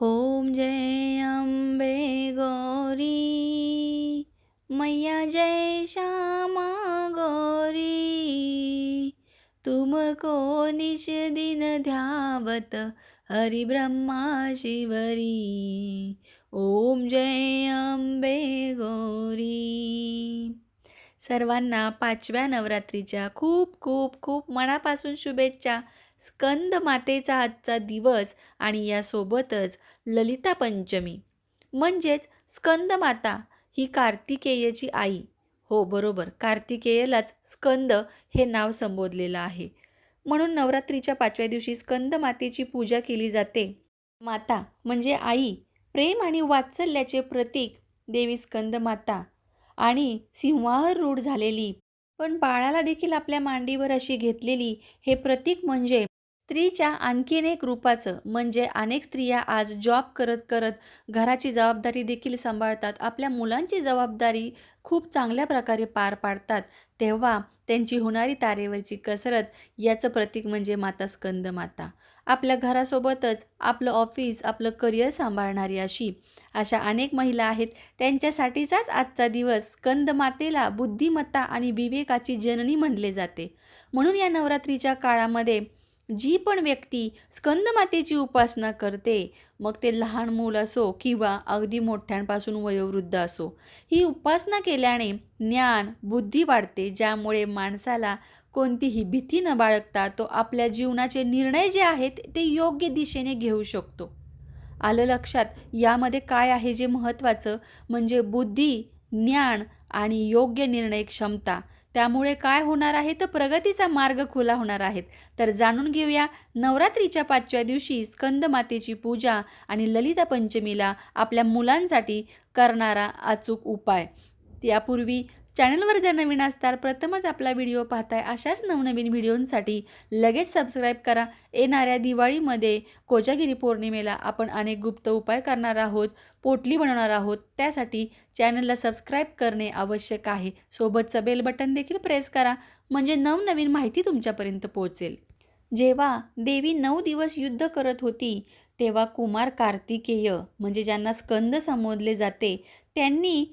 ओम जय अम्बे गौरी मैया जय श्यामा गौरी। तुमको निश दिन ध्यावत हरि ब्रह्मा शिवरी। ओम जय अंबे गौरी। सर्वांना पाचव्या नवरात्रीच्या खूप खूप खूप मनापासून शुभेच्छा. स्कंद मातेचा आजचा दिवस आणि यासोबतच ललिता पंचमी. म्हणजेच स्कंद माता ही कार्तिकेयची आई. हो बरोबर. कार्तिकेयलाच स्कंद हे नाव संबोधलेलं आहे. म्हणून नवरात्रीच्या पाचव्या दिवशी स्कंद मातेची पूजा केली जाते. माता म्हणजे आई. प्रेम आणि वात्सल्याचे प्रतीक देवी स्कंद माता आणि सिंहावर रूढ झालेली. पण बाळाला देखील आपल्या मांडीवर अशी घेतलेली हे प्रतीक म्हणजे स्त्रीच्या आणखीन एक रूपाचं म्हणजे अनेक स्त्रिया आज जॉब करत करत घराची जबाबदारी देखील सांभाळतात. आपल्या मुलांची जबाबदारी खूप चांगल्या प्रकारे पार पाडतात. तेव्हा त्यांची होणारी तारेवरची कसरत याचं प्रतीक म्हणजे माता स्कंद माता. आपल्या घरासोबतच आपलं ऑफिस आपलं करिअर सांभाळणारी अशी अशा अनेक महिला आहेत. त्यांच्यासाठीचाच आजचा दिवस स्कंद मातेला बुद्धिमत्ता आणि विवेकाची जननी म्हणले जाते. म्हणून या नवरात्रीच्या काळामध्ये जी पण व्यक्ती स्कंदमातेची उपासना करते मग ते लहान मूल असो किंवा अगदी मोठ्यांपासून वयोवृद्ध असो ही उपासना केल्याने ज्ञान बुद्धी वाढते ज्यामुळे माणसाला कोणतीही भीती न बाळगता तो आपल्या जीवनाचे निर्णय जे आहेत ते योग्य दिशेने घेऊ शकतो. आलं लक्षात यामध्ये काय आहे जे महत्त्वाचं? म्हणजे बुद्धी ज्ञान आणि योग्य निर्णय क्षमता. त्यामुळे काय होणार आहे? तर प्रगतीचा मार्ग खुला होणार आहेत तर जाणून घेऊया नवरात्रीच्या पाचव्या दिवशी स्कंद मातेची पूजा आणि ललिता पंचमीला आपल्या मुलांसाठी करणारा अचूक उपाय. त्यापूर्वी चॅनलवर जर नवीन असताल प्रथमच आपला व्हिडिओ पाहताय अशाच नवनवीन व्हिडिओंसाठी लगेच सबस्क्राईब करा. येणाऱ्या दिवाळीमध्ये कोजागिरी पौर्णिमेला आपण अनेक गुप्त उपाय करणार आहोत पोटली बनवणार आहोत. त्यासाठी चॅनलला सबस्क्राईब करणे आवश्यक आहे. सोबतचं बेल बटन देखील प्रेस करा म्हणजे नवनवीन माहिती तुमच्यापर्यंत पोहोचेल. जेव्हा देवी नऊ दिवस युद्ध करत होती तेव्हा कुमार कार्तिकेय म्हणजे ज्यांना स्कंद संबोधले जाते त्यांनी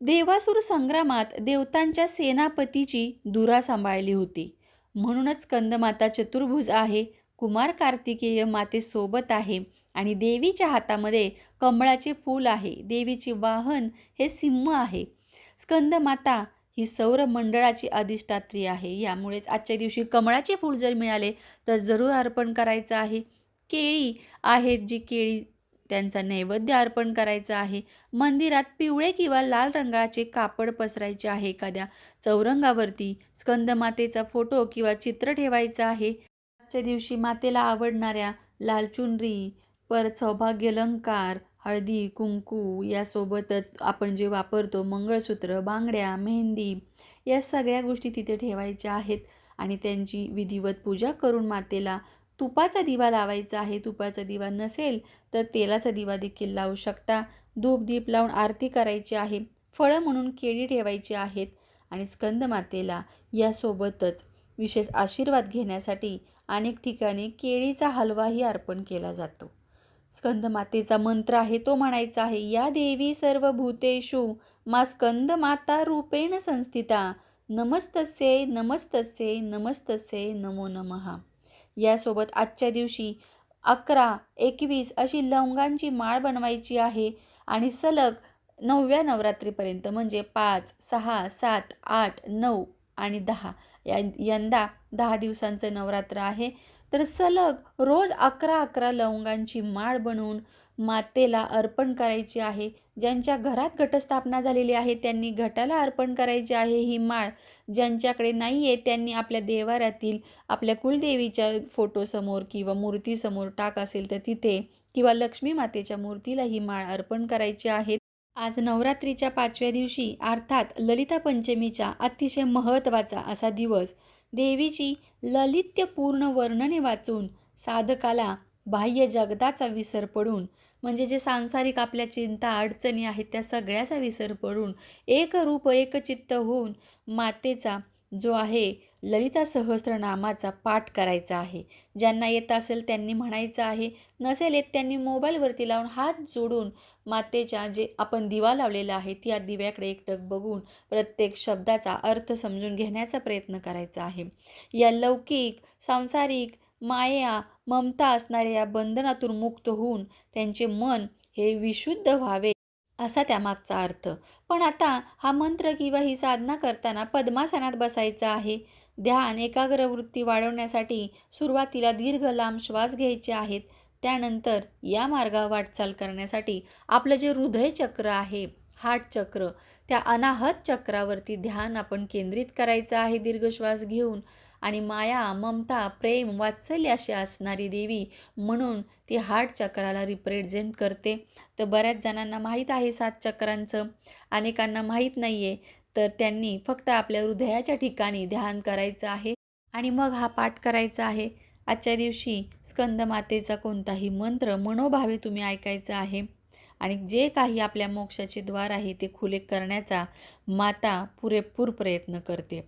देवासुर संग्रामात देवतांच्या सेनापतीची धुरा सांभाळली होती. म्हणूनच स्कंदमाता चतुर्भुज आहे कुमार कार्तिकेय मातेसोबत आहे आणि देवीच्या हातामध्ये कमळाचे फूल आहे. देवीचे वाहन हे सिंह आहे. स्कंदमाता ही सौर मंडळाची अधिष्ठात्री आहे. यामुळेच आजच्या दिवशी कमळाचे फूल जर मिळाले तर जरूर अर्पण करायचं आहे. केळी आहेत जी केळी त्यांचा नैवेद्य अर्पण करायचा आहे. मंदिरात पिवळे किंवा लाल रंगाचे कापड पसरायचे आहे. एखाद्या चौरंगावरती स्कंदमातेचा फोटो किंवा चित्र ठेवायचं आहे. आजच्या दिवशी मातेला आवडणाऱ्या लाल चुनरी परत सौभाग्य अलंकार हळदी कुंकू यासोबतच आपण जे वापरतो मंगळसूत्र बांगड्या मेहंदी या सगळ्या गोष्टी तिथे ठेवायच्या आहेत. आणि त्यांची विधिवत पूजा करून मातेला तुपाचा दिवा लावायचा आहे तुपाचा दिवा नसेल तर तेलाचा दिवा देखील लावू शकता. धूप दीप लावून आरती करायची आहे. फळं म्हणून केळी ठेवायची आहेत आणि स्कंदमातेला यासोबतच विशेष आशीर्वाद घेण्यासाठी अनेक ठिकाणी केळीचा हलवाही अर्पण केला जातो. स्कंदमातेचा मंत्र आहे तो म्हणायचा आहे या देवी सर्व भूतेषु मा स्कंदमाता रूपेण संस्थिता. नमस्तस्ये नमस्तस्ये नमस्तस्ये नमो नमहा यासोबत आजच्या दिवशी अकरा एकवीस अशी लवंगांची माळ बनवायची आहे आणि सलग नवव्या नवरात्रीपर्यंत म्हणजे पाच सहा सात आठ नऊ आणि दहा. या यंदा दहा दिवसांचं नवरात्र आहे. तर सलग रोज अकरा अकरा लवंगांची माळ बनवून मातेला अर्पण करायची आहे. ज्यांच्या घरात घटस्थापना झालेली आहे त्यांनी घटाला अर्पण करायची आहे ही माळ. ज्यांच्याकडे नाही आहे त्यांनी आपल्या देवाऱ्यातील आपल्या कुलदेवीच्या फोटोसमोर किंवा मूर्तीसमोर टाक असेल तर तिथे किंवा लक्ष्मी मातेच्या मूर्तीला ही माळ अर्पण करायची आहे. आज नवरात्रीच्या पाचव्या दिवशी अर्थात ललिता पंचमीचा अतिशय महत्त्वाचा असा दिवस. देवीची ललित्यपूर्ण वर्णने वाचून साधकाला बाह्य जगताचा विसर पडून म्हणजे जे सांसारिक आपल्या चिंता अडचणी आहेत त्या सगळ्याचा विसर पडून एक रूप एक चित्त होऊन मातेचा जो आहे ललिता सहस्रनामाचा पाठ करायचा आहे. ज्यांना येत असेल त्यांनी म्हणायचं आहे. नसेल येत त्यांनी मोबाईलवरती लावून हात जोडून मातेच्या जे आपण दिवा लावलेला आहे त्या दिव्याकडे एकटक बघून प्रत्येक शब्दाचा अर्थ समजून घेण्याचा प्रयत्न करायचा आहे. या लौकिक सांसारिक माया ममता असणाऱ्या या बंधनातून मुक्त होऊन त्यांचे मन हे विशुद्ध व्हावे. असा त्यामागचा अर्थ. पण आता हा मंत्र किंवा ही साधना करताना पद्मासनात बसायचा आहे. ध्यान एकाग्र वृत्ती वाढवण्यासाठी सुरुवातीला दीर्घ लांब श्वास घ्यायचे आहेत. त्यानंतर या मार्गावर वाटचाल करण्यासाठी आपलं जे हृदय चक्र आहे हार्ट चक्र त्या अनाहत चक्रावरती ध्यान आपण केंद्रित करायचं आहे दीर्घ श्वास घेऊन. आणि माया ममता प्रेम वात्सल्य अशी असणारी देवी म्हणून ती हार्ट चक्राला रिप्रेझेंट करते. तर बऱ्याच जणांना माहीत आहे सात चक्रांचं. अनेकांना माहीत नाही आहे तर त्यांनी फक्त आपल्या हृदयाच्या ठिकाणी ध्यान करायचं आहे. आणि मग हा पाठ करायचा आहे. आजच्या दिवशी स्कंदमातेचा कोणताही मंत्र मनोभावे तुम्ही ऐकायचा आहे. आणि जे काही आपल्या मोक्षाचे द्वार आहे ते खुले करण्याचा माता पुरेपूर प्रयत्न करते.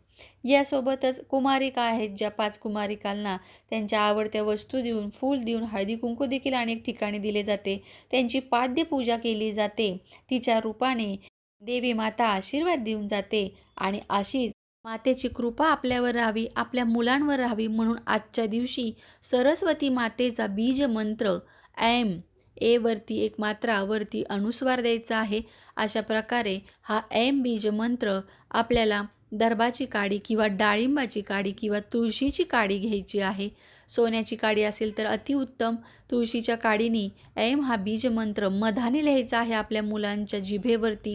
यासोबतच कुमारिका आहेत ज्या पाच कुमारिकांना त्यांच्या आवडत्या वस्तू देऊन फूल देऊन हळदी कुंकू देखील अनेक ठिकाणी दिले जाते. त्यांची पाद्य पूजा केली जाते. तिच्या रूपाने देवी माता आशीर्वाद देऊन जाते आणि अशीच मातेची कृपा आपल्यावर राहावी आपल्या मुलांवर राहावी म्हणून आजच्या दिवशी सरस्वती मातेचा बीज मंत्र एम ए वरती एक मात्रा वरती अनुस्वार द्यायचा आहे. अशा प्रकारे हा एम बीज मंत्र आपल्याला दर्भाची काडी किंवा डाळिंबाची काडी किंवा तुळशीची काडी घ्यायची आहे. सोन्याची काडी असेल तर अतिउत्तम तुळशीच्या काडीनी एम हा बीज मंत्र मधाने लिहायचा आहे आपल्या मुलांच्या जिभेवरती.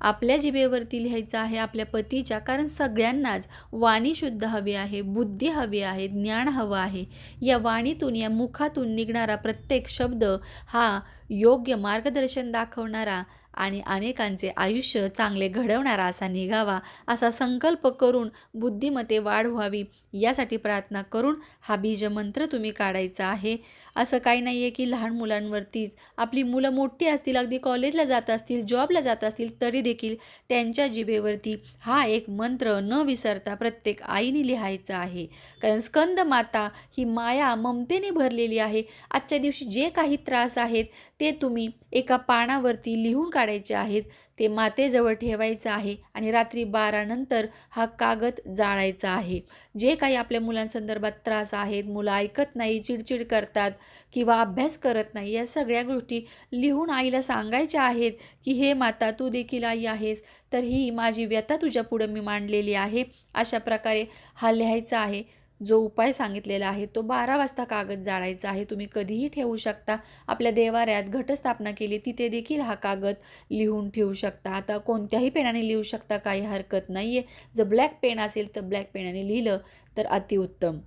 आपल्या जिभेवरती लिहायचं आहे आपल्या पतीच्या कारण सगळ्यांनाच वाणी शुद्ध हवी आहे बुद्धी हवी आहे ज्ञान हवं आहे. या वाणीतून या मुखातून निघणारा प्रत्येक शब्द हा योग्य मार्गदर्शन दाखवणारा आणि अनेकांचे आयुष्य चांगले घडवणारा असा निघावा असा संकल्प करून बुद्धिमते वाढ व्हावी यासाठी प्रार्थना करून हा बीजमंत्र तुम्ही काढायचा आहे. असं काही नाही आहे की लहान मुलांवरतीच. आपली मुलं मोठी असतील अगदी कॉलेजला जात असतील जॉबला जात असतील तरी देखील त्यांच्या जिभेवरती हा एक मंत्र न विसरता प्रत्येक आईने लिहायचा आहे. कारण स्कंद माता ही माया ममतेने भरलेली आहे. आजच्या दिवशी जे काही त्रास आहेत ते तुम्ही एका पानावरती लिहून काढ. काढायचे आहेत ते मातेजवळ ठेवायचं आहे आणि रात्री बारानंतर हा कागद जाळायचा आहे. जे काही आपल्या मुलांसंदर्भात त्रास आहेत मुलं ऐकत नाही चिडचिड करतात किंवा अभ्यास करत नाही या सगळ्या गोष्टी लिहून आईला सांगायच्या आहेत की हे माता तू देखील आई आहेस तर ही माझी व्यथा तुझ्या पुढं मी मांडलेली आहे. अशा प्रकारे हा लिहायचा आहे. जो उपाय सांगितलेला आहे तो बारा वाजता कागद जाळायचा आहे तुम्ही कधीही ठेवू शकता. आपल्या देवाऱ्यात घटस्थापना केली तिथे देखील हा कागद लिहून ठेवू शकता. आता कोणत्याही पेनाने लिहू शकता काही हरकत नाही आहे जर ब्लॅक पेन असेल तर ब्लॅक पेनाने लिहिलं तर अतिउत्तम.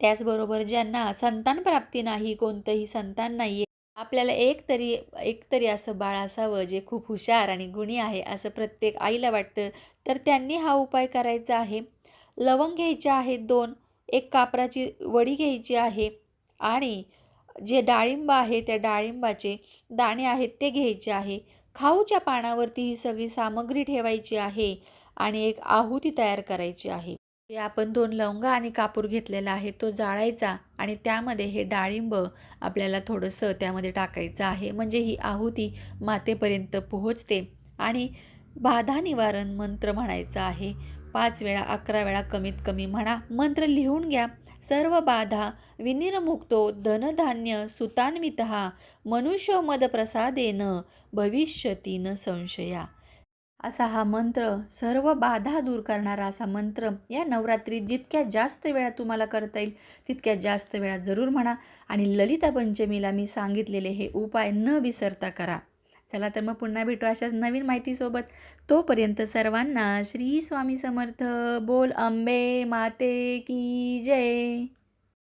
त्याचबरोबर ज्यांना संतान प्राप्ती नाही कोणतंही संतान नाही आहे आपल्याला एक तरी एक तरी असं बाळ असावं जे खूप हुशार आणि गुणी आहे असं प्रत्येक आईला वाटतं. तर त्यांनी हा उपाय करायचा आहे. लवंग घ्यायचे आहेत दोन. एक कापराची वडी घ्यायची आहे आणि जे डाळिंब आहे त्या डाळिंबाचे दाणे आहेत ते घ्यायचे आहे. खाऊच्या पानावरती ही सगळी सामग्री ठेवायची आहे आणि एक आहुती तयार करायची आहे. जे आपण दोन लवंगा आणि कापूर घेतलेला आहे तो जाळायचा आणि त्यामध्ये हे डाळिंब आपल्याला थोडंसं त्यामध्ये टाकायचं आहे. म्हणजे ही आहुती मातेपर्यंत पोहोचते आणि बाधा निवारण मंत्र म्हणायचा आहे. पाच वेळा अकरा वेळा कमीत कमी म्हणा. मंत्र लिहून घ्या. सर्व बाधा विनिर्मुक्तो धनधान्य सुतान्वित मनुष्य मद प्रसादेन संशया. असा हा मंत्र सर्व बाधा दूर करणारा असा मंत्र या नवरात्रीत जितक्या जास्त वेळा तुम्हाला करता येईल तितक्या जास्त वेळा जरूर म्हणा. आणि ललिता पंचमीला मी सांगितलेले हे उपाय न विसरता करा. चला तर मग पुन्हा भेटू अशाच नवीन माहितीसोबत. तोपर्यंत सर्वांना श्री स्वामी समर्थ. बोल अंबे माते की जय.